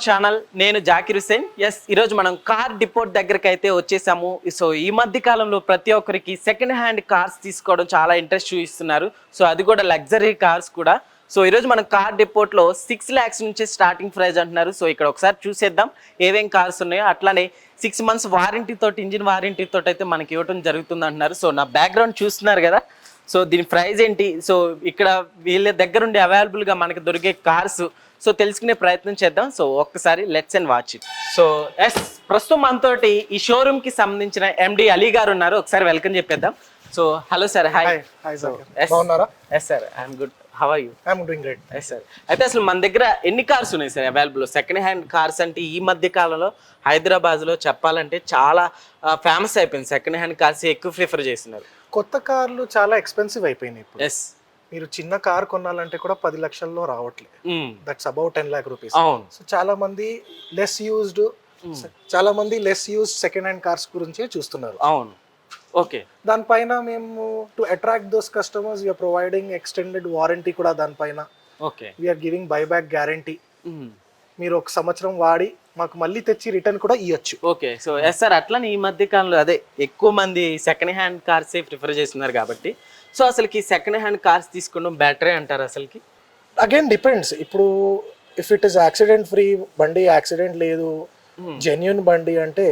Our channel నేను Zakir Hussain yes ఈరోజు మనం కార్ డిపోట్ దగ్గరికి అయితే వచ్చేసాము. సో ఈ మధ్య కాలంలో ప్రతి ఒక్కరికి సెకండ్ హ్యాండ్ కార్స్ తీసుకోవడం చాలా ఇంట్రెస్ట్ చూపిస్తున్నారు. సో అది కూడా లగ్జరీ కార్స్ కూడా. సో ఈరోజు మనం కార్ డిపోట్లో సిక్స్ ల్యాక్స్ నుంచి స్టార్టింగ్ ప్రైజ్ అంటున్నారు. సో ఇక్కడ ఒకసారి చూసేద్దాం ఏవేం కార్స్ ఉన్నాయో. అట్లానే సిక్స్ మంత్స్ వారంటీ తోటి ఇంజిన్ వారంటీ తోటి అయితే మనకి ఇవ్వడం జరుగుతుంది అంటున్నారు సో నా బ్యాక్గ్రౌండ్ చూస్తున్నారు కదా. సో దీని ప్రైస్ ఏంటి? సో ఇక్కడ వీళ్ళ దగ్గర ఉండి అవైలబుల్గా మనకి దొరికే కార్స్ సో తెలుసుకునే ప్రయత్నం చేద్దాం. సో ఒక్కసారి let's and watch it so yes ప్రస్తుతం మనతోటి ఈ షోరూమ్కి సంబంధించిన ఎండి అలీ గారు ఉన్నారు. ఒకసారి వెల్కమ్ చెప్పేద్దాం. So hello sir hi hi sir బాగున్నారా? Yes sir I'm good how are you I'm doing great yes sir అయితే అసలు మన దగ్గర ఎన్ని కార్స్ ఉన్నాయి sir available second hand cars అంటే ఈ మధ్య కాలంలో హైదరాబాద్లో చెప్పాలంటే చాలా ఫేమస్ అయిపోయింది. సెకండ్ హ్యాండ్ కార్స్ ఎక్కువ ప్రిఫర్ చేస్తున్నారు? కొత్త కార్లు చాలా ఎక్స్పెన్సివ్ అయిపోయినాయి ఇప్పుడు. ఎస్ మీరు చిన్న కార్ కొనాలంటే కూడా పది లక్షల్లో రావట్లేదు that's about ten lakh rupees అవును. సో చాలా మంది లెస్ యూజ్డ్ చాలా మంది less used second hand cars గురించి చూస్తున్నారు. అవును. ఓకే దానిపైన మేము to attract those customers we're providing extended warranty కూడా దానిపైన. Okay we're giving buyback guarantee మీరు ఒక సంవత్సరం వాడి మాకు మళ్ళీ తెచ్చి రిటర్న్ కూడా ఇవ్వచ్చు ఓకే సో ఎస్ సార్ అట్లనే ఈ మధ్య కాలంలో అదే ఎక్కువ మంది సెకండ్ హ్యాండ్ కార్సే ప్రిఫర్ చేస్తున్నారు కాబట్టి. సో అసలుకి సెకండ్ హ్యాండ్ కార్స్ తీసుకోవడం బెటరే అంటారు అసలుకి? అగైన్ డిపెండ్స్ ఇప్పుడు if it is accident free బండి యాక్సిడెంట్ లేదు జెన్యున్ బండి అంటే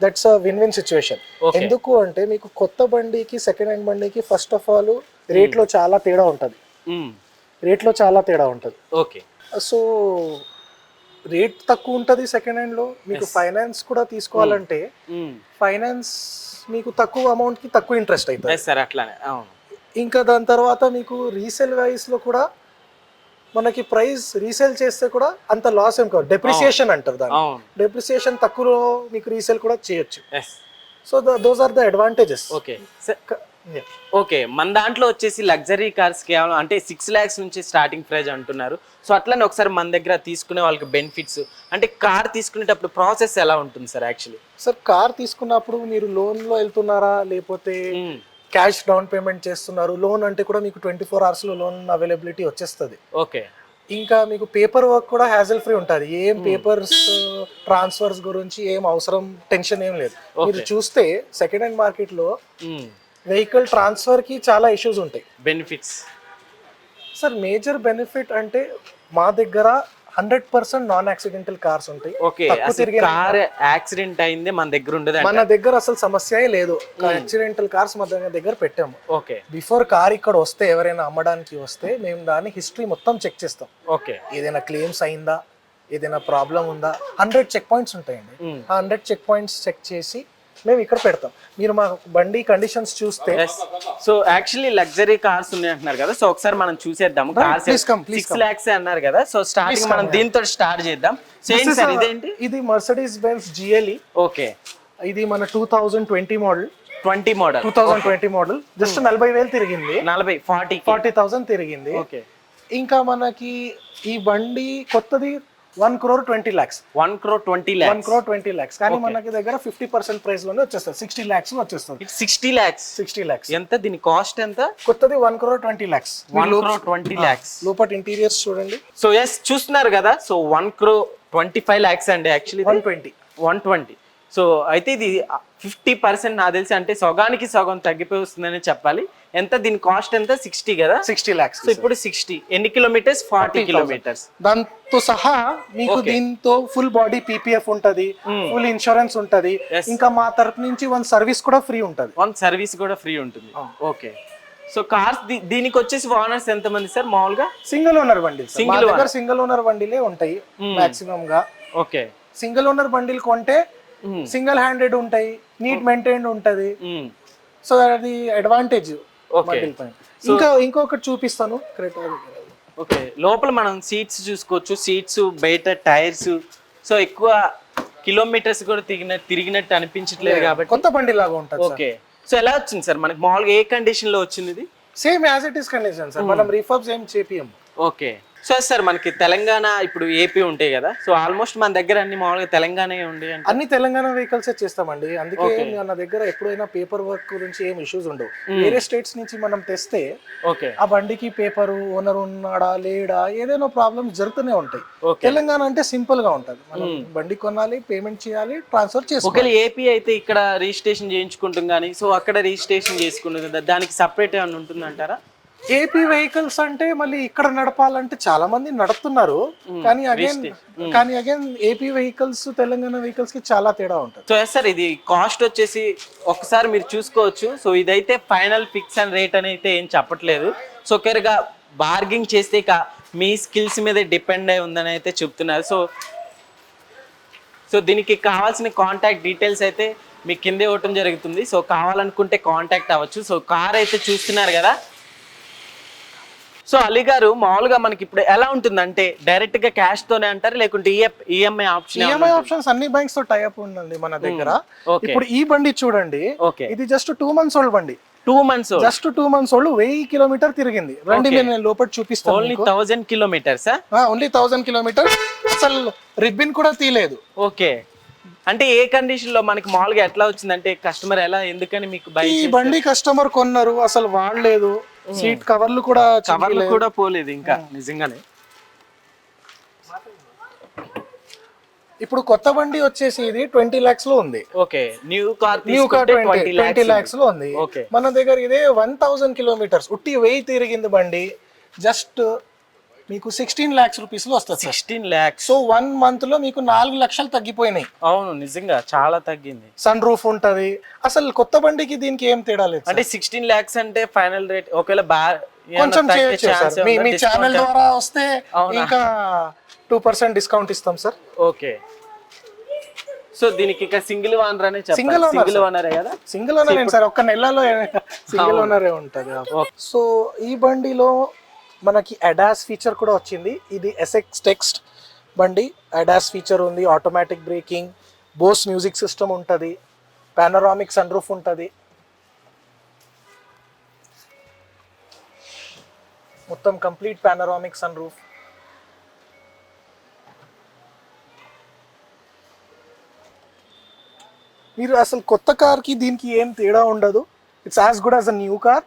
that's a win win situation. ఎందుకు అంటే మీకు కొత్త బండికి సెకండ్ హ్యాండ్ బండికి ఫస్ట్ ఆఫ్ ఆల్ రేట్లో చాలా తేడా ఉంటుంది. రేట్లో చాలా తేడా ఉంటుంది. ఓకే సో రేట్ తక్కువ ఉంటుంది సెకండ్ హ్యాండ్లో మీకు ఫైనాన్స్ కూడా తీసుకోవాలంటే ఫైనాన్స్ మీకు తక్కువ అమౌంట్కి తక్కువ ఇంట్రెస్ట్ అవుతుంది. సార్ అట్లానే. అవును. ఇంకా దాని తర్వాత మీకు రీసేల్ వైస్లో కూడా మనకి ప్రైస్ రీసేల్ చేస్తే కూడా అంత లాస్ ఏం కాదు. డెప్రిసియేషన్ అంటారు దాన్ని. అవును. డెప్రిసియేషన్ తక్కువలో మీకు రీసేల్ కూడా చేయొచ్చు. So those are the advantages okay okay మన దాంట్లో వచ్చేసి లగ్జరీ కార్స్ కేవలం అంటే సిక్స్ ల్యాక్స్ నుంచి స్టార్టింగ్ ప్రైజ్ అంటున్నారు. సో అట్లనే ఒకసారి మన దగ్గర తీసుకునే వాళ్ళకి బెనిఫిట్స్ అంటే కార్ తీసుకునేటప్పుడు ప్రాసెస్ ఎలా ఉంటుంది సార్ యాక్చువల్లీ సార్ కార్ తీసుకున్నప్పుడు మీరు లోన్లో వెళ్తున్నారా? లేకపోతే క్యాష్ డౌన్ పేమెంట్ చేస్తున్నారు? లోన్ అంటే కూడా మీకు ట్వంటీ ఫోర్ అవర్స్లో లోన్ అవైలబిలిటీ వచ్చేస్తుంది. ఓకే ఇంకా మీకు పేపర్ వర్క్ కూడా హ్యాజల్ ఫ్రీ ఉంటుంది. ఏం పేపర్స్ ట్రాన్స్ఫర్స్ గురించి ఏం అవసరం టెన్షన్ ఏం లేదు. మీరు చూస్తే సెకండ్ హ్యాండ్ మార్కెట్లో వెహికల్ ట్రాన్స్ఫర్కి చాలా ఇష్యూస్ ఉంటాయి. బెనిఫిట్స్ సార్ మేజర్ బెనిఫిట్ అంటే మా దగ్గర hundred percent non accidental cars ఉంటాయి ఓకే కార్ యాక్సిడెంట్ అయింది మన దగ్గర ఉండదు మన దగ్గర అసలు సమస్య లేదు. యాక్సిడెంటల్ కార్స్ మన దగ్గర- పెట్టాము. ఓకే బిఫోర్ కార్ ఇక్కడ వస్తే ఎవరైనా అమ్మడానికి వస్తే మేము దాని హిస్టరీ మొత్తం చెక్ చేస్తాం. ఓకే ఏదైనా క్లెయిమ్స్ అయిందా? ఏదైనా ప్రాబ్లం ఉందా? హండ్రెడ్ చెక్ పాయింట్స్ ఉంటాయండి. Mm. ఆ హండ్రెడ్ చెక్ పాయింట్స్ చెక్ చేసి మేము ఇక్కడ పెడతాం. మీరు మా బండి కండిషన్స్ చూస్తే సో యాక్చువల్లీ లగ్జరీ కార్స్ ఉన్నాయి అంటున్నారు కదా. సో ఒకసారి మనం చూసేద్దాం కార్స్ సిక్స్ లాక్స్ అన్నారు కదా. సో స్టార్టింగ్ మనం దీంతో స్టార్ట్ చేద్దాం. సో ఏంటి సార్ ఇదేంటి? ఇది మర్సడీస్ బెన్స్ జిఎల్ఈ ఓకే ఇది మన two thousand twenty model twenty model two thousand twenty model just నలభై వేలు తిరిగింది. నలభై ఫార్టీ ఫార్టీ థౌసండ్ తిరిగింది. ఓకే ఇంకా మనకి ఈ బండి కొత్తది one crore twenty lakhs one crore twenty one crore twenty lakhs కానీ మనకి దగ్గర ఫిఫ్టీ పర్సెంట్ ప్రైస్లోనే వచ్చేస్తుంది. సిక్స్టీ ల్యాక్స్ వచ్చేస్తుంది. సిక్స్టీ ల్యాక్స్ సిక్స్టీ ల్యాక్స్ ఎంత? దీని కాస్ట్ ఎంత? కొత్తది one crore twenty lakhs one crore twenty lakhs లోపల ఇంటీరియర్స్ చూడండి. సో ఎస్ చూస్తున్నారు కదా. So one crore twenty five lakhs అండి actually one twenty. One twenty. So అయితే ఇది ఫిఫ్టీ పర్సెంట్ నాకు తెలిసి అంటే సగానికి సగం తగ్గిపోయి వస్తుందని చెప్పాలి. ఎంత? దీని కాస్ట్ ఎంత? సిక్స్టీ కదా? సిక్స్టీ ల్యాక్స్ సో ఇప్పుడు సిక్స్టీ ఎన్ని కిలోమీటర్స్ ఫార్టీ కిలోమీటర్స్ దాంతో సహా మీకు దీంతో ఫుల్ బాడీ పీపీఎఫ్ ఉంటది. ఫుల్ ఇన్సూరెన్స్ ఉంటది. ఇంకా మా తరపు నుంచి వన్ సర్వీస్ కూడా ఫ్రీ ఉంటది. వన్ సర్వీస్ కూడా ఫ్రీ ఉంటుంది. ఓకే సో కార్స్ దీనికి వచ్చేసి ఓనర్స్ ఎంత మంది సార్? మామూలుగా? సింగిల్ ఓనర్ మా Single దగ్గర సింగిల్ ఓనర్ బండిలే ఉంటాయి మాక్సిమం గా ఓకే సింగిల్ ఓనర్ బండిల్ కొంటే సింగిల్ హ్యాండెడ్ ఉంటాయి. నీట్ మెయింటైన్డ్ ఉంటది. సో అది అడ్వాంటేజ్ ఇంకా ఇంకొకటి చూపిస్తాను. క్రెటా ఓకే లోపల మనం సీట్స్ చూసుకోవచ్చు. సీట్స్ బయట టైర్స్. సో ఎక్కువ కిలోమీటర్స్ కూడా తిరిగినట్టు తిరిగినట్టు అనిపించట్లేదు కాబట్టి కొత్త బండి లాగా ఉంటుంది ఓకే సో ఎలా వచ్చింది సార్? మనకి మామూలుగా ఏ కండిషన్లో వచ్చింది same as it is condition sir. మనం రిఫర్బ్స్ ఏం చేపియం. ఓకే సో సార్ మనకి తెలంగాణ ఇప్పుడు ఏపీ ఉంటాయి కదా. సో ఆల్మోస్ట్ మన దగ్గర అన్ని మామూలుగా తెలంగాణ ఉండి అన్ని తెలంగాణ వెహికల్స్ చేస్తామండి. అందుకే మన దగ్గర ఎప్పుడైనా పేపర్ వర్క్ గురించి ఏం ఇష్యూస్ ఉండవు. వేరే స్టేట్స్ నుంచి మనం తెస్తే ఓకే ఆ బండికి పేపర్ ఓనర్ ఉన్నాడా లేడా ఏదైనా ప్రాబ్లమ్స్ జరుగుతూనే ఉంటాయి. తెలంగాణ అంటే సింపుల్గా ఉంటది. మనం బండి కొనాలి పేమెంట్ చేయాలి ట్రాన్స్ఫర్ చేసుకోవాలి. ఏపీ అయితే ఇక్కడ రిజిస్ట్రేషన్ చేయించుకుంటాం కానీ సో అక్కడ రిజిస్ట్రేషన్ చేసుకుంటుంది దానికి సపరేట్ ఏమైనా ఉంటుందంటారా? ఏపీ వెహికల్స్ అంటే మళ్ళీ ఇక్కడ నడపాలంటే చాలా మంది నడుపుతున్నారు. కానీ అగైన్ కానీ అగైన్ ఏపీ వెహికల్స్ తెలంగాణ వెహికల్స్కి చాలా తేడా ఉంటుంది. సో ఎస్ సార్ ఇది కాస్ట్ వచ్చేసి ఒకసారి మీరు చూసుకోవచ్చు. సో ఇదైతే ఫైనల్ ఫిక్స్ అండ్ రేట్ అని అయితే ఏం చెప్పట్లేదు. సో ఒకరిగా బార్గింగ్ చేస్తే ఇక మీ స్కిల్స్ మీద డిపెండ్ అయి ఉందని అయితే చెప్తున్నారు. సో సో దీనికి కావాల్సిన కాంటాక్ట్ డీటెయిల్స్ అయితే మీకు కిందే ఇవ్వటం జరుగుతుంది. సో కావాలనుకుంటే కాంటాక్ట్ అవ్వచ్చు. సో కార్ అయితే చూస్తున్నారు కదా. సో అలీ గారు మామూలుగా మనకి ఇప్పుడు ఎలా ఉంటుందంటే డైరెక్ట్గా క్యాష్ తోనే అంటారు? లేకుంటే ఈఎంఐ ఆప్షన్ ఈఎంఐ ఆప్షన్స్ అన్ని బ్యాంక్స్తో టైఅప్ ఉందండి మన దగ్గర. ఓకే ఇప్పుడు ఈ బండి చూడండి. ఇది జస్ట్ టూ మంత్స్ ఓల్డ్ బండి. Two months just two months old వెయ్యి కిలోమీటర్ తిరిగింది. రండి మీరు నేను లోపల చూపిస్తాను only thousand kilometres only thousand kilometre అసలు రిబ్బిన్ కూడా తీయలేదు. ఓకే అంటే ఏ కండిషన్లో మనకి మామూలుగా ఎట్లా వచ్చిందంటే కస్టమర్ ఎలా ఎందుకని మీకు ఈ బండి కస్టమర్ కొన్నారు అసలు వాడలేదు. సీట్ కవర్లు కూడా కవర్లు కూడా పోలేదు ఇంకా నిజంగానే. ఇప్పుడు కొత్త బండి వచ్చేసి ఇది ట్వంటీ లాక్స్లో ఉంది. Okay new car new car twenty లాక్స్లో ఉంది. ఓకే. మన దగ్గర ఇదే వన్ థౌసండ్ కిలోమీటర్స్. ఉట్టి వెయ్యి తిరిగింది బండి. జస్ట్ మీకు సిక్స్టీన్ లాక్స్ రూపీస్లో వస్తుంది సిక్స్టీన్ లాక్స్ సో వన్ మంత్లో మీకు నాలుగు లక్షలు తగ్గిపోయినాయి. అవును నిజంగా చాలా తగ్గింది. సన్ రూఫ్ ఉంటది. అసలు కొత్త బండికి దీనికి ఏం తేడా లేదు అంటే సిక్స్టీన్ లాక్స్ అంటే ఫైనల్ రేట్ ఒకవేళ బా కొంచెం చేయొచ్చు మీ మీ ఛానల్ ద్వారా వస్తే ఇంకా టూ పర్సెంట్ డిస్కౌంట్ ఇస్తాం సార్ ఓకే. సో దీనికి ఇక సింగిల్ ఓనర్ అనే Single owner, సింగిల్. ఓనరే కదా? సింగిల్ ఓనర్ సార్ ఒక్క నెలలో సింగిల్ ఓనరే ఉంటది సో ఈ బండిలో మనకి అడాస్ ఫీచర్ కూడా వచ్చింది. ఇది ఎస్ఎక్స్ టెక్స్ట్ బండి. అడాస్ ఫీచర్ ఉంది automatic braking Bose music system ఉంటుంది పానరామిక్ సన్ రూఫ్ ఉంటుంది. మొత్తం కంప్లీట్ పానరామిక్ సన్ రూఫ్ మీరు అసలు కొత్త కార్కి దీనికి ఏం తేడా ఉండదు. It's as good as a new car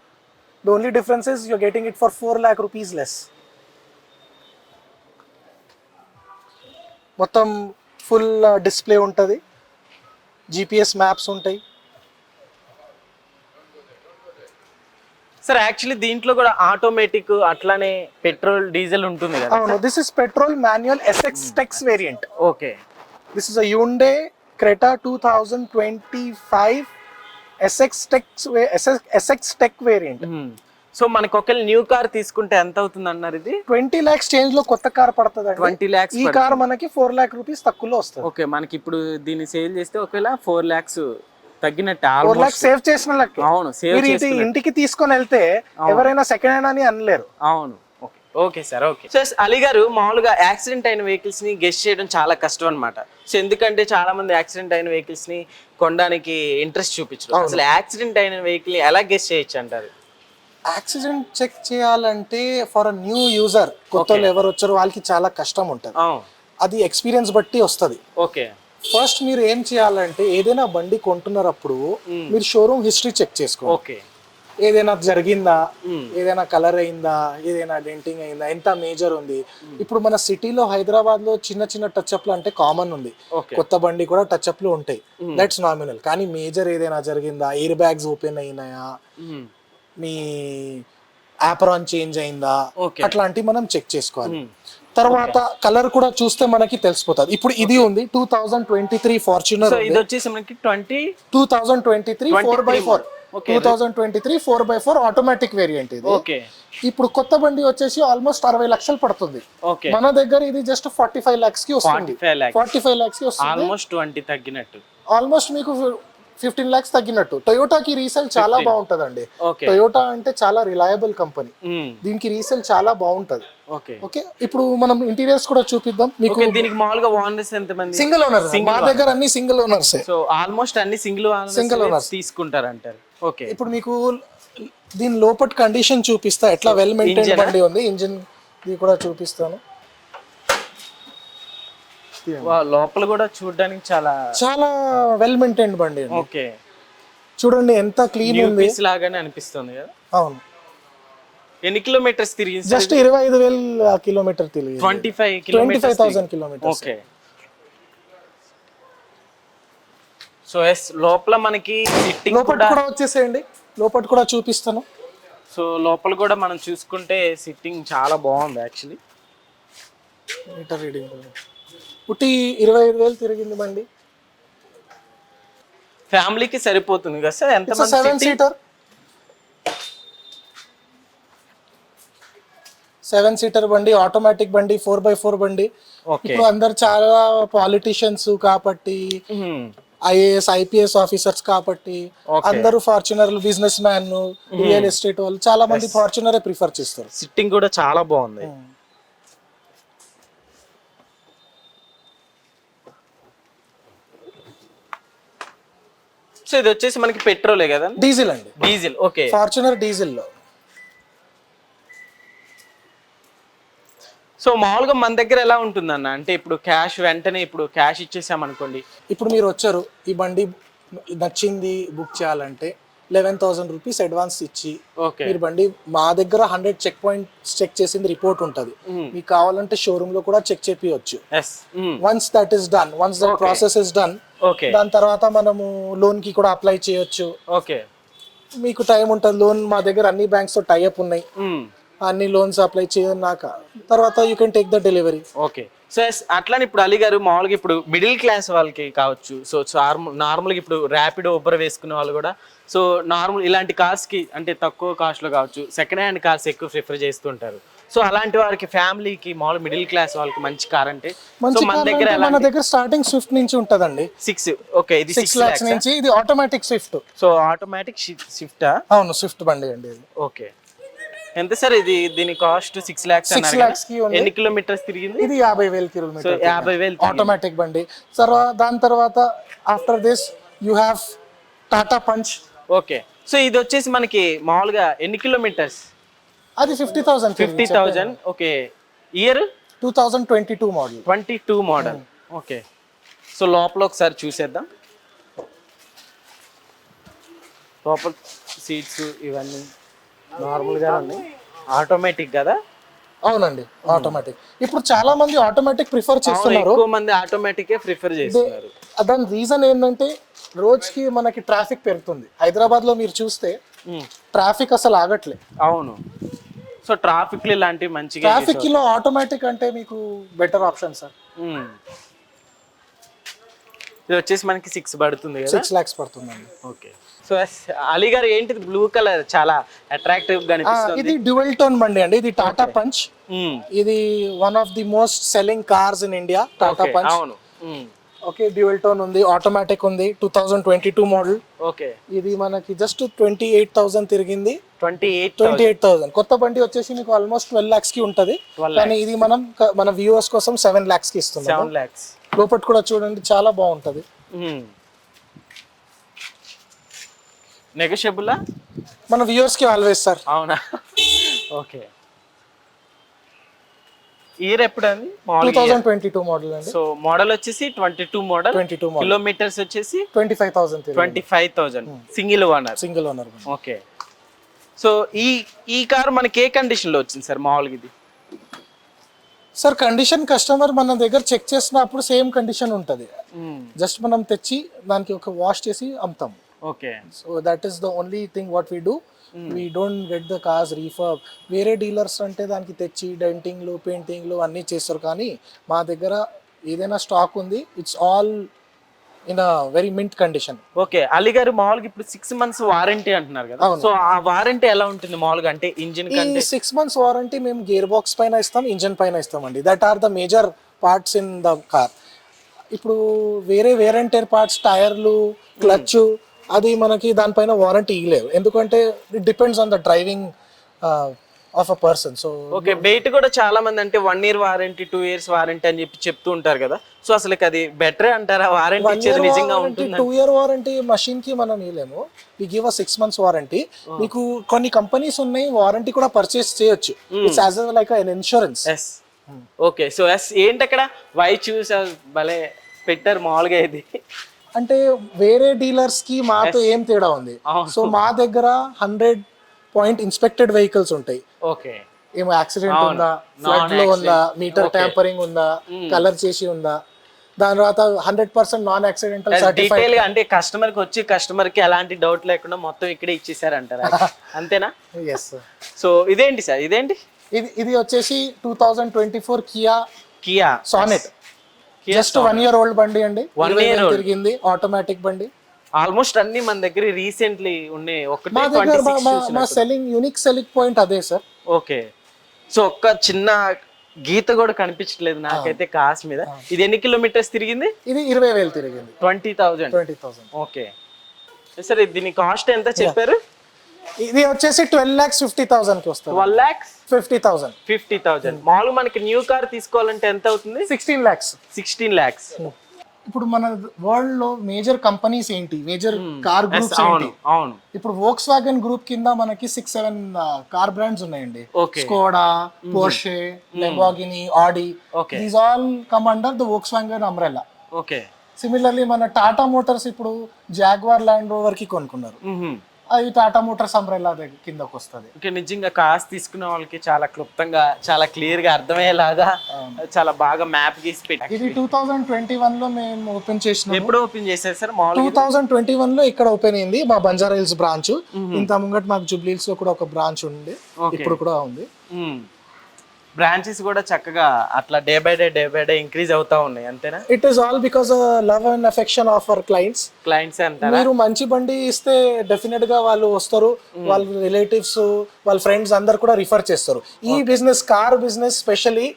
the only difference is your getting it for four lakh rupees less మొత్తం ఫుల్ డిస్ప్లే ఉంటుంది. జీపీఎస్ మ్యాప్స్ ఉంటాయి. సార్ యాక్చువల్లీ దీంట్లో కూడా ఆటోమేటిక్ అట్లానే పెట్రోల్ డీజిల్ ఉంటుంది కదా. అవును this is petrol manual SX tech variant okay this is a Hyundai Creta two thousand twenty five SX tech SX tech variant so మనకి ఒకవేళ న్యూ కార్ తీసుకుంటే ఎంత అవుతుంది అన్నారు ఇది? ట్వంటీ ల్యాక్స్ చేంజ్లో కొత్త కార్ పడుతుంది ట్వంటీ ల్యాక్స్ ఈ కార్ మనకి ఫోర్ ల్యాక్ రూపీస్ తక్కువలో వస్తుంది. ఓకే మనకి ఇప్పుడు దీన్ని సేల్ చేస్తే ఒకవేళ ఫోర్ ల్యాక్స్ తగ్గినట్టు ఫోర్ ల్యాక్స్ సేవ్ చేసిన అవును సేవ్ ఇంటికి తీసుకొని వెళ్తే ఎవరైనా సెకండ్ హ్యాండ్ అని అనలేరు. అవును. Okay sir okay. So Ali garu మామూలుగా యాక్సిడెంట్ అయిన వెహికల్స్ని గెస్ట్ చేయడం చాలా కష్టం అన్నమాట. సో ఎందుకంటే చాలా మంది యాక్సిడెంట్ అయిన వెహికల్స్ని కొనడానికి ఇంట్రెస్ట్ చూపించరు. అసలు యాక్సిడెంట్ అయిన వెహికల్ ఎలా గెస్ట్ చేయొచ్చు అంటారు? యాక్సిడెంట్ చెక్ చేయాలంటే ఫర్ అ న్యూ యూజర్ కొత్త ఎవరు వచ్చారో వాళ్ళకి చాలా కష్టం ఉంటుంది. అది ఎక్స్పీరియన్స్ బట్టి వస్తుంది. ఓకే. ఫస్ట్ మీరు ఏం చేయాలంటే ఏదైనా బండి కొంటున్నప్పుడు మీరు షోరూమ్ హిస్టరీ చెక్ చేసుకోండి. ఓకే. ఏదైనా జరిగిందా? ఏదైనా కలర్ అయిందా? ఏదైనా డెంటింగ్ అయిందా? ఎంత మేజర్ ఉంది? ఇప్పుడు మన సిటీలో హైదరాబాద్లో చిన్న చిన్న టచ్ అప్లు అంటే కామన్ ఉంది. కొత్త బండి కూడా టచ్ అప్లు ఉంటాయి దట్స్ నామినల్ కానీ మేజర్ ఏదైనా జరిగిందా? ఎయిర్ బ్యాగ్స్ ఓపెన్ అయినాయా? మీ యాప్రాన్ చేంజ్ అయిందా. అట్లాంటివి మనం చెక్ చేసుకోవాలి. తర్వాత కలర్ కూడా చూస్తే మనకి తెలిసిపోతుంది. ఇప్పుడు ఇది ఉంది. Two thousand twenty three Fortuner ఇది వచ్చేసి మనకి twenty two thousand twenty three four by four. Two thousand twenty three four by four automatic variant ఇది. ఓకే ఇప్పుడు కొత్త బండి వచ్చేసి ఆల్మోస్ట్ అరవై లక్షలు పడుతుంది. మన దగ్గర ఇది జస్ట్ ఫార్టీ ఫైవ్ లాక్స్కి వస్తుంది. ఫార్టీ ఫైవ్ లాక్స్కి వస్తుంది. ఆల్మోస్ట్ ట్వంటీ తగ్గినట్టు. ఆల్మోస్ట్ మీకు ఫిఫ్టీన్ లాక్స్ తగ్గినట్టు. టొయోటాకి రీసేల్ చాలా బాగుంటదండి. ఓకే టొయోటా అంటే చాలా రిలయబుల్ కంపెనీ Hmm. దీనికి రీసేల్ చాలా బాగుంటది. ఓకే ఓకే ఇప్పుడు మనం ఇంటీరియర్స్ కూడా చూపిద్దాం. మీకు దీనికి మామూలుగా ఓనర్స్ ఎంత మంది సింగిల్ ఓనర్ మా దగ్గర అన్ని సింగిల్ ఓనర్స్ సో ఆల్మోస్ట్ అన్ని సింగిల్ Single owners. తీసుకుంటారు అంటారు ఓకే. ఇప్పుడు మీకు దీని లోపటి కండిషన్ చూపిస్తా. ఎట్లా వెల్ మెయింటైన్ బండి ఉంది? ఇంజిన్ ఇది కూడా చూపిస్తాను. లోపల కూడా చూడడానికి చాలా చాలా వెల్ మెయింటైన్ బండి ఓకే. చూడండి ఎంత క్లీన్ ఉంది. లాగానే అనిపిస్తుంది కదా? అవును. ఎన్ని కిలోమీటర్స్ తిరిగింది జస్ట్ ఇరవై ఐదు వేల కిలోమీటర్ తెలియదు twenty five twenty five thousand kilometres okay. So yes లోపల మనకి సిట్టింగ్ లోపల కూడా వచ్చేసేయండి. లోపల కూడా చూపిస్తాను. సో లోపల కూడా మనం చూసుకుంటే సిట్టింగ్ చాలా బాగుంది యాక్చువల్లీ మీటర్ రీడింగ్ పుట్టి ఇరవై ఐదు వేలు తిరిగింది బండి. ఫ్యామిలీకి సరిపోతుంది కదా సార్? ఎంత సెవెన్ సీటర్ సెవెన్ సీటర్ బండి ఆటోమేటిక్ బండి ఫోర్ బై ఫోర్ బండి. ఇప్పుడు అందరు చాలా పాలిటిషియన్స్ కాబట్టి ఐఏఎస్ ఐపీఎస్ ఆఫీసర్స్ కాబట్టి. అందరూ Fortuner business man real estate వాళ్ళు చాలా మంది ఫార్చునరే ప్రిఫర్ చేస్తారు. సిట్టింగ్ కూడా చాలా బాగుంది. సో ఇది వచ్చేసి మనకి పెట్రోలే కదా డీజిల్ అండి. Diesel okay. ఫార్చునర్ డీజిల్లో సో మామూలుగా మన దగ్గర ఎలా ఉంటుందన్న? అంటే ఇప్పుడు క్యాష్ వెంటనే ఇప్పుడు క్యాష్ ఇచ్చేసాం అనుకోండి ఇప్పుడు మీరు వచ్చారు ఈ బండి నచ్చింది బుక్ చేయాలంటే లెవెన్ థౌసండ్ రూపీస్ అడ్వాన్స్ ఇచ్చి ఓకే. మీరు బండి మా దగ్గర హండ్రెడ్ చెక్ పాయింట్ చెక్ చేసింది రిపోర్ట్ ఉంటుంది. మీకు కావాలంటే షోరూమ్లో కూడా check చేపియొచ్చు. Yes once that is done once that process is done okay దాని తర్వాత మనము లోన్కి కూడా అప్లై చేయొచ్చు. ఓకే మీకు టైం ఉంటుంది లోన్ మా దగ్గర అన్ని బ్యాంక్స్తో టైఅప్ ఉన్నాయి. అన్ని లోన్స్ అప్లై చేయన్నాక. తర్వాత you can take the delivery okay so అట్లానే ఇప్పుడు అలీ గారు మామూలుగా ఇప్పుడు మిడిల్ క్లాస్ వాళ్ళకి కావచ్చు. సో నార్మల్గా ఇప్పుడు ర్యాపిడ్ ఊబర్ వేసుకునే వాళ్ళు కూడా సో నార్మల్ ఇలాంటి కార్స్కి అంటే తక్కువ కాస్ట్లో కావచ్చు సెకండ్ హ్యాండ్ కార్స్ ఎక్కువ ప్రిఫర్ చేస్తుంటారు. సో అలాంటి వారికి ఫ్యామిలీకి మామూలు మిడిల్ క్లాస్ వాళ్ళకి మంచి కార్ అంటే మంచి మన దగ్గర మన దగ్గర స్టార్టింగ్ స్విఫ్ట్ నుంచి ఉంటదండి. సిక్స్ ఓకే ఇది సిక్స్ లాక్స్ నుంచి ఇది ఆటోమేటిక్ స్విఫ్ట్ సో ఆటోమేటిక్ షిఫ్టా అవును స్విఫ్ట్ బండి అండి ఓకే ఎంత సార్ ఇది? దీని కాస్ట్ సిక్స్ ల్యాక్స్ సిక్స్ లాక్స్కి ఎన్ని కిలోమీటర్స్ తిరిగింది? ఇది యాభై వేల కిలోమీటర్ యాభై వేలు ఆటోమేటిక్ బండి. తర్వాత దాని తర్వాత after this you have Tata Punch okay so ఇది వచ్చేసి మనకి మామూలుగా ఎన్ని కిలోమీటర్స్ అది fifty thousand fifty thousand okay year two thousand twenty two model twenty two model okay so లోపల ఒకసారి చూసేద్దాం. లోపల సీట్స్ ఇవన్నీ. నార్మల్గా ఉన్నాయి ఆటోమేటిక్ కదా? అవునండి ఆటోమేటిక్. ఇప్పుడు చాలా మంది ఆటోమేటిక్ ప్రిఫర్ చేస్తున్నారు. ఎక్కువ మంది ఆటోమేటిక్ ప్రిఫర్ చేస్తున్నారు. దాని రీజన్ ఏంటంటే రోజుకి మనకి ట్రాఫిక్ పెరుగుతుంది. హైదరాబాద్లో మీరు చూస్తే ట్రాఫిక్ అసలు ఆగట్లే. అవును. సో ట్రాఫిక్ ఇలాంటివి మంచిగా ట్రాఫిక్లో ఆటోమేటిక్ అంటే మీకు బెటర్ ఆప్షన్ సార్. ఇది వచ్చేసి మనకి సిక్స్ పడుతుంది సిక్స్ లాక్స్ పడుతుందండి. ఓకే. సో అలీ గారు ఏంటిది? బ్లూ కలర్ చాలా అట్రాక్టివ్గా అనిపిస్తుంది. ఇది డ్యువెల్ టోన్ బండి అండి. ఇది టాటా పంచ్ ఉమ్, ఇది one of the most selling cars in India Tata Punch అవును. ఓకే డ్యూయల్ టోన్ ఉంది ఆటోమేటిక్ ఉంది two thousand twenty two model okay ఇది మనకి జస్ట్ ట్వంటీ ఎయిట్ థౌసండ్ తిరిగింది. Twenty eight twenty eight thousand కొత్త బండి వచ్చేసి మీకు ఆల్మోస్ట్ ట్వెల్వ్ లాక్స్కి ఉంటది. 12 కానీ ఇది మనం మన వ్యూవర్స్ కోసం సెవెన్ లాక్స్కి ల్యాక్స్ లోపల కూడా చూడండి చాలా బాగుంటది. నెగోషియబుల్ మన వ్యూవర్స్కి ఆల్వేస్ సార్ అవునా? ఓకే. ఇయర్ ఎప్పుడు అండి two thousand twenty two model అండి. సో మోడల్ వచ్చేసి twenty two model twenty two kilometres వచ్చేసి twenty five thousand twenty five thousand single owner single owner okay. So ఈ ఈ కార్ మనకి ఏ కండిషన్లో వచ్చింది సార్ మామూలుగా ఇది? సార్ కండిషన్ కస్టమర్ మన దగ్గర చెక్ చేసినప్పుడు సేమ్ కండిషన్ ఉంటుంది. జస్ట్ మనం తెచ్చి దానికి ఒక వాష్ చేసి అమ్ముతాం okay so that is the only thing what we do we don't get the cars refurb వేరే డీలర్స్ అంటే దానికి తెచ్చి డెంటింగ్లు పెయింటింగ్లు అన్నీ చేస్తారు. కానీ మా దగ్గర ఏదైనా స్టాక్ ఉంది it's all in very mint condition okay Ali garu మామూలుగా ఇప్పుడు సిక్స్ మంత్స్ వారంటీ అంటున్నారు కదా. సో ఆ వారంటీ ఎలా ఉంటుంది మామూలుగా? అంటే ఇంజిన్ ఈ సిక్స్ మంత్స్ వారంటీ మేము గేర్ బాక్స్ పైన ఇస్తాం ఇంజన్ పైన ఇస్తామండి. That are the major parts in the car ఇప్పుడు వేరే వేరంటేర్ పార్ట్స్ టైర్లు క్లచ్ అది మనకి దానిపైన వారంటీ ఇవ్వలేవు ఎందుకంటే it depends on the driving of a person so okay wait కూడా చాలా మంది అంటే one year warranty two years warranty అని చెప్పి చెప్తూ ఉంటారు కదా. సో అసలు అది బెటరే అంటారా? వారంటీ ఇచ్చేది నిజంగా ఉంటుంది? టూ ఇయర్ వారంటీ మషిన్కి మనం ఇవ్వలేము we give a six months warranty మీకు కొన్ని కంపెనీస్ ఉన్నాయి వారంటీ కూడా పర్చేస్ చేయొచ్చు. It's as like an insurance yes okay so yes ఏంటి అక్కడ వై చూస్ భలే పెట్టారు మామూలుగా ఇది. అంటే వేరే డీలర్స్కి మాతో ఏం తేడా ఉంది. సో మా దగ్గర హండ్రెడ్ పాయింట్ ఇన్స్పెక్టెడ్ వెహికల్స్ ఉంటాయి. ఓకే. ఏమో యాక్సిడెంట్ ఉందా? ఫ్లడ్లో ఉందా? మీటర్ ట్యాంపరింగ్ ఉందా? కలర్ చేసి ఉందా? దాని తర్వాత hundred percent non accidental certified. Detail అంటే కస్టమర్కి వచ్చి కస్టమర్కి ఎలాంటి డౌట్ లేకుండా మొత్తం ఇక్కడే ఇచ్చేసారంటారా? అంతేనా? ఎస్ సో ఇదేంటి సార్? ఇదేంటి? ఇది ఇది వచ్చేసి two thousand twenty four Kia Kia. Sonet just one year old బండి అండి. వేలు old. తిరిగింది ఆటోమేటిక్ బండి. ఆల్మోస్ట్ అన్ని మన దగ్గర రీసెంట్లీ ఉన్నాయి మా దగ్గర మా- సెల్లింగ్ యూనిక్ సెల్లింగ్ పాయింట్ అదే సార్ ఓకే సో ఒక్క చిన్న గీత కూడా కనిపించట్లేదు నాకైతే కాస్ మీద. ఇది ఎన్ని కిలోమీటర్స్ తిరిగింది? ఇది ఇరవై వేలు తిరిగింది. Twenty thousand twenty thousand okay సరే దీని కాస్ట్ ఎంత చెప్పారు? ఇది వచ్చేసి ట్వెల్వ్ ల్యాక్స్ ఫిఫ్టీ థౌసండ్కి వస్తుంది. Twelve lakhs? Fifty thousand. Fifty thousand మామూలుగా మనకి న్యూ కార్ తీసుకోవాలంటే ఎంత అవుతుంది? సిక్స్టీన్ ల్యాక్స్. సిక్స్టీన్ ల్యాక్స్. ఇప్పుడు మన వరల్డ్లో మేజర్ కంపెనీస్ ఏంటి? మేజర్ కార్ గ్రూప్స్ ఏంటి? అవును ఇప్పుడు వోక్స్ వ్యాగన్ గ్రూప్ కింద మనకి సిక్స్ సెవెన్ కార్ బ్రాండ్స్ ఉన్నాయండి. Skoda Porsche Lamborghini Audi. These all come under the Volkswagen umbrella okay similarly మన టాటా మోటార్స్ ఇప్పుడు జాగ్వార్ ల్యాండ్ రోవర్కి కొనుక్కున్నారు. అది టాటా మోటార్స్ అంబ్రెల్లా కిందకు వస్తుంది. ఓకే నిజంగా కాస్ తీసుకున్న వాళ్ళకి చాలా క్లుప్తంగా చాలా క్లియర్గా అర్థమయ్యేలాగా చాలా బాగా మ్యాప్ గీసి పెట్టి ఇది టూ థౌజండ్ ట్వంటీ వన్లో మేము ఓపెన్ చేసినాం ఎప్పుడు ఓపెన్ చేశారు సార్? టూ థౌజండ్ ట్వంటీ వన్లో ఇక్కడ ఓపెన్ అయింది మా బంజారా హిల్స్ బ్రాంచ్ ఇంత ముంగట్ మాకు జూబ్లీహిల్స్లో కూడా ఒక బ్రాంచ్ ఉంది. ఇప్పుడు కూడా ఉంది. బ్రాంచెస్ కూడా చక్కగా అట్లా day by day day by day increase అవుతా ఉన్నాయి అంతేనా? It is all because love and affection of our clients clients అంటారా? మీరు మంచి బండి ఇస్తే డెఫినెట్గా వాళ్ళు వస్తారు వాళ్ళ రిలేటివ్స్ వాళ్ళ ఫ్రెండ్స్ అందరు కూడా రిఫర్ చేస్తారు. ఈ business car business specially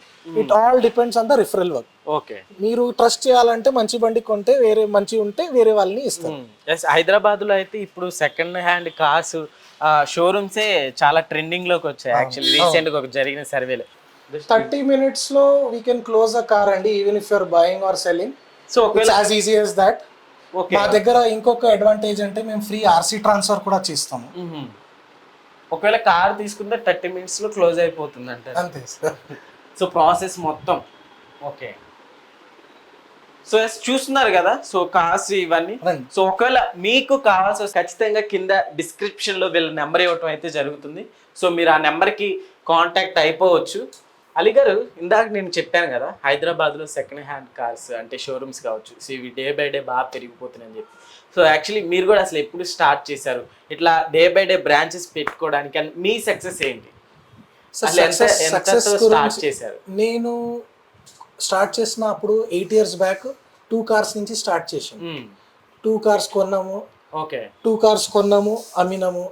it all depends on the referral work okay మీరు ట్రస్ట్ చేయాలంటే మంచి బండి కొంటే వేరే మంచి ఉంటే వేరే వాళ్ళని ఇస్తారు. ఎస్ హైదరాబాద్లో అయితే ఇప్పుడు సెకండ్ హ్యాండ్ కార్స్ షోరూమ్సే చాలా ట్రెండింగ్లోకి వచ్చాయి యాక్చువల్లీ రీసెంట్గా ఒక జరిగిన సర్వేలో థర్టీ మినిట్స్లో we can close a car అండి even if your buying or selling so as easy as that okay మా దగ్గర ఇంకొక అడ్వాంటేజ్ అంటే మేము ఫ్రీ ఆర్సీ ట్రాన్స్ఫర్ కూడా చేస్తాము. ఒకవేళ కార్ తీసుకుంటే థర్టీ మినిట్స్లో క్లోజ్ అయిపోతుంది అంటారు. అంతే సో ప్రాసెస్ మొత్తం. ఓకే. సో ఎస్ చూస్తున్నారు కదా? సో కార్స్ ఇవన్నీ. సో ఒకవేళ మీకు కావాల్సి ఖచ్చితంగా కింద డిస్క్రిప్షన్లో వీళ్ళ నెంబర్ ఇవ్వటం అయితే జరుగుతుంది. సో మీరు ఆ నెంబర్కి కాంటాక్ట్ అయిపోవచ్చు. అలీ గారు ఇందాక నేను చెప్పాను కదా హైదరాబాద్లో సెకండ్ హ్యాండ్ కార్స్ అంటే షోరూమ్స్ కావచ్చు. సో ఇవి డే బై డే బాగా పెరిగిపోతున్నాయని చెప్పి. సో యాక్చువల్లీ మీరు కూడా అసలు ఎప్పుడు స్టార్ట్ చేశారు? ఇట్లా డే బై డే బ్రాంచెస్ పెట్టుకోవడానికి and మీ సక్సెస్ ఏంటి? స్టార్ట్ చేశారు? నేను స్టార్ట్ చేసిన అప్పుడు eight years back two cars నుంచి స్టార్ట్ చేసాను. టూ కార్స్ కొన్నాము. ఓకే టూ కార్స్ కొన్నాము అమ్మినాము.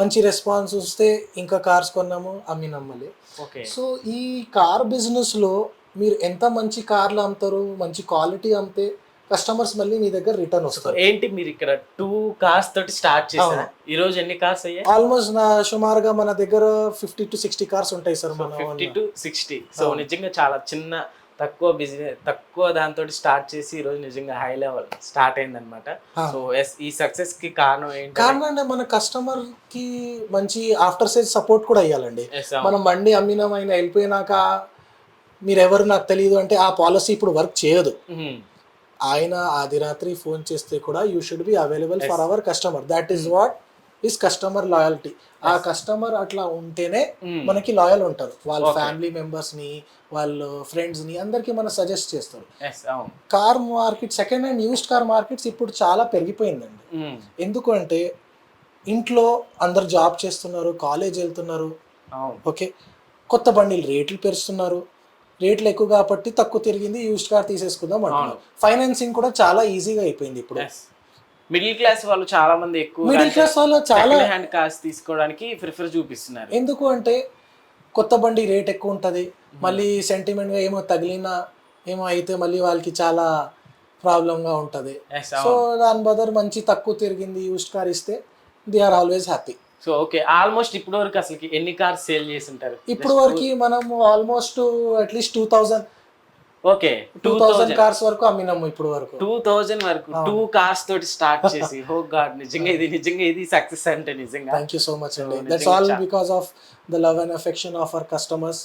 మంచి రెస్పాన్స్ వస్తే ఇంకా కార్స్ కొన్నాము అమ్మినాం మళ్ళీ ఓకే. సో ఈ కార్ బిజినెస్లో మీరు ఎంత మంచి కార్లు అమ్ముతారు మంచి క్వాలిటీ అమ్మితే కస్టమర్స్ మళ్ళీ మీ దగ్గర రిటర్న్ వస్తారు. ఏంటి మీరు ఇక్కడ టూ కార్స్ తోటి స్టార్ట్ చేశారా? ఈ రోజు ఎన్ని కార్స్ అయ్యాయి? ఆల్మోస్ట్ నా సుమారుగా మన దగ్గర ఫిఫ్టీ టు సిక్స్టీ కార్స్ ఉంటాయి సార్ మన ఫిఫ్టీ టు సిక్స్టీ సో నిజంగా చాలా చిన్న తక్కువ బిజినెస్ తక్కువ దాంతో స్టార్ట్ చేసి ఈ రోజు నిజంగా హై లెవెల్ స్టార్ట్ అయిందనమాట సో ఎస్ ఈ సక్సెస్కి కారణం ఏంటి కారణం అంటే మన కస్టమర్కి మంచి ఆఫ్టర్ సేల్ సపోర్ట్ కూడా ఇవ్వాలండి Yes, మనం బండి అమ్మినాం ఆయన వెళ్ళిపోయినాక మీరు ఎవరు నాకు తెలియదు అంటే ఆ పాలసీ ఇప్పుడు వర్క్ చేయదు. ఆయన ఆది రాత్రి ఫోన్ చేస్తే కూడా you should be available for our customer that is what is customer loyalty ఆ కస్టమర్ అట్లా ఉంటేనే Mm. మనకి లాయల్ ఉంటారు. వాళ్ళ ఫ్యామిలీ మెంబర్స్ని వాళ్ళ ఫ్రెండ్స్ని అందరికి మనం సజెస్ట్ చేస్తారు car market second hand used car markets ఇప్పుడు చాలా పెరిగిపోయిందండి. మ్మ్. ఎందుకు అంటే ఇంట్లో అందరు జాబ్ చేస్తున్నారు కాలేజ్ వెళ్తున్నారు. ఓకే కొత్త బండిలు రేట్లు పెంచుతున్నారు రేట్లు ఎక్కువ కాబట్టి తక్కువ తిరిగింది యూస్డ్ కార్ తీసేసుకుందాం అంటున్నారు. ఫైనాన్సింగ్ కూడా చాలా ఈజీగా అయిపోయింది ఇప్పుడు. మిడిల్ క్లాస్ వాళ్ళు చాలా మంది ఎక్కువ మిడిల్ క్లాస్ వాళ్ళు చాలా హ్యాండ్ కార్స్ తీసుకోవడానికి ప్రిఫర్ చూపిస్తున్నారు. ఎందుకు అంటే కొత్త బండి రేట్ ఎక్కువ ఉంటుంది. మళ్ళీ సెంటిమెంట్గా ఏమో తగిలినా ఏమో అయితే మళ్ళీ వాళ్ళకి చాలా ప్రాబ్లంగా ఉంటుంది. సో దాని బదులు మంచి తక్కువ తిరిగింది యూస్డ్ కార్ ఇస్తే they are always happy so okay almost ఇప్పటి వరకు అసలు ఎన్ని కార్స్ సేల్ చేసి ఉంటారు? ఇప్పుడు వరకు మనము almost at least two thousand okay two thousand cars వరకు అమ్మినాము ఇప్పుడు వరకు. టూ థౌజండ్ వరకు టూ కార్స్ తోటి స్టార్ట్ చేసి. హో గాడ్ నిజంగా ఇది నిజంగా ఇది సక్సెస్ అంటే నిజంగా. థ్యాంక్ యూ సో మచ్ అండి. That's all because of the love and affection of our customers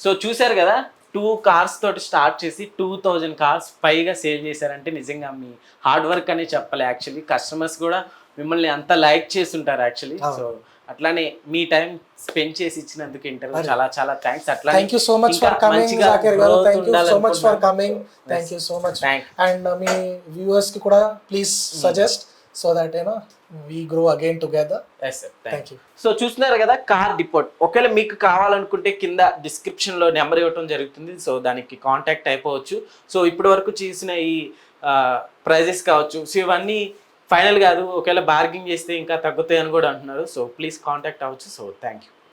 so చూసారు కదా? టూ కార్స్ తోటి స్టార్ట్ చేసి టూ థౌజండ్ కార్స్ పైగా సేల్ చేశారంటే నిజంగా మీ హార్డ్ వర్క్ అనే చెప్పాలి. యాక్చువల్లీ కస్టమర్స్ కూడా మిమ్మల్ని అంత లైక్ చేసి ఉంటారు యాక్చువల్లీ సో అట్లానే మీ టైం స్పెండ్ చేసి ఇచ్చినందుకు ఇంటర్వ్యూ చాలా చాలా థ్యాంక్స్ అట్లా thank you so much for coming Zakir గారు. Thank you so much for coming thank you so much and మీ వ్యూవర్స్కి కూడా please suggest so that you know we grow again together thank you so చూస్తున్నారు కదా car depot ఒకవేళ మీకు కావాలనుకుంటే కింద డిస్క్రిప్షన్లో నెంబర్ ఇవ్వటం జరుగుతుంది. సో దానికి కాంటాక్ట్ అయిపోవచ్చు. సో ఇప్పటి వరకు చేసిన ఈ ప్రైజెస్ కావచ్చు. సో ఇవన్నీ ఫైనల్ కాదు ఒకవేళ బార్గింగ్ చేస్తే ఇంకా తగ్గుతాయి అని కూడా అంటున్నారు. సో ప్లీజ్ కాంటాక్ట్ అవ్వచ్చు సో థ్యాంక్ యూ